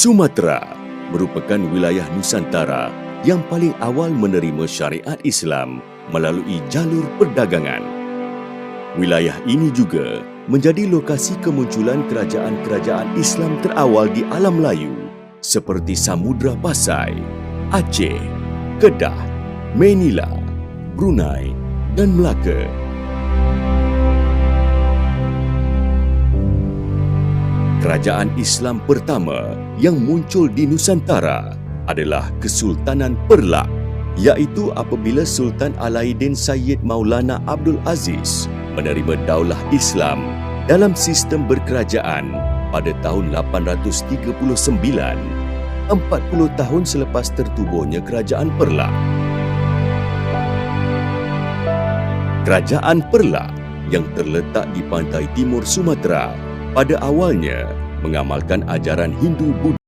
Sumatera merupakan wilayah Nusantara yang paling awal menerima syariat Islam melalui jalur perdagangan. Wilayah ini juga menjadi lokasi kemunculan kerajaan-kerajaan Islam terawal di alam Melayu seperti Samudra Pasai, Aceh, Kedah, Manila, Brunei dan Melaka. Kerajaan Islam pertama yang muncul di Nusantara adalah Kesultanan Perlak iaitu apabila Sultan Alauddin Sayyid Maulana Abdul Aziz menerima daulah Islam dalam sistem berkerajaan pada tahun 839 40 tahun selepas tertubuhnya Kerajaan Perlak. Kerajaan Perlak yang terletak di pantai timur Sumatera pada awalnya mengamalkan ajaran Hindu Buddha